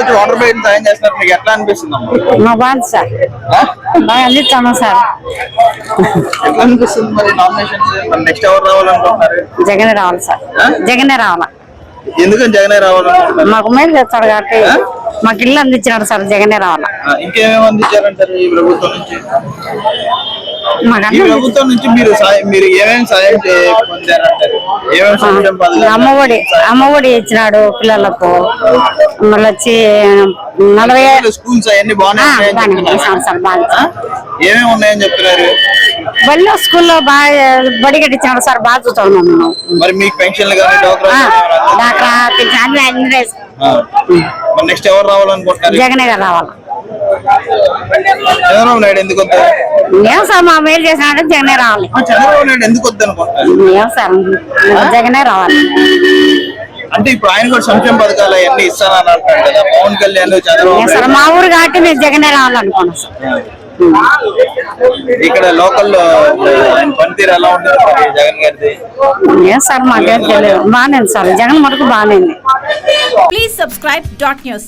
వచ్చి వాటర్ సాయం చేస్తున్నారు. మీకు ఎట్లా అనిపిస్తుంది అమ్మా? మా బాగుంది సార్? బాగా అందిస్తాను సార్. ఎట్లా అనిపిస్తుంది మరి నామినేషన్స్ మరి నెక్స్ట్ ఎవరు రావాలనుకుంటున్నారు? జగనే రావాలి సార్. జగనే రావాలా? ఎందుకని జగనే రావాలనుకుంటున్నారు? మాకు మేలు చేస్తాడు కాబట్టి మాకు ఇల్లు అందించినాడు సార్ జగనే రావాలా. ఇంకేమేమి అందించారంటారు ఈ ప్రభుత్వం నుంచి? ఈ ప్రభుత్వం నుంచి మీరు మీరు ఏమేమి సాయం పొందారంటారు? అమ్మఒడి అమ్మఒడి ఇచ్చినాడు పిల్లలకు. మళ్ళీ వచ్చి నలభై స్కూల్స్ అవన్నీ బాగానే ఆ, ఉన్నాయని బాగానే చెప్తున్నారు. ఉన్నాయి. సార్, బాగానే ఆ? ఏమేమి ఉన్నాయని చెప్తున్నారు బడిలో స్కూల్లో బాగా బడి కట్టించినాడు సార్ బాగా చూస్తాం మేము. మరి మీకు పెన్షన్లు కానీ డోక్రా పింఛన్ అన్ని నెక్స్ట్ ఎవరు రావాలనుకుంటున్నారు? జగనే గారు రావాలా. చంద్రబాబు నాయుడు ఎందుకు వద్దు? ఏం సార్ మా మేలు చేసినాడు జగనే రావాలి. చంద్రబాబు నాయుడు ఎందుకు వద్దు అనుకుంటున్నారు? ఏం సార్ జగనే రావాలి. అంటే ఇప్పుడు ఆయన కూడా సంక్షేమ పథకాలు అవన్నీ ఇస్తానని అంటున్నాడు కదా పవన్ కళ్యాణ్ చంద్రబాబు సార్ మా ఊరు కాబట్టి మేము జగనే రావాలనుకున్నాం సార్. ఇక్కడ లోకల్లో పనితీరు ఎలా ఉంటుంది జగన్ గారిది? ఏం సార్ మాకేం తెలియదు. బాగానే సార్ జగన్ మటుకు బాగానే ఉంది. Please subscribe dot news.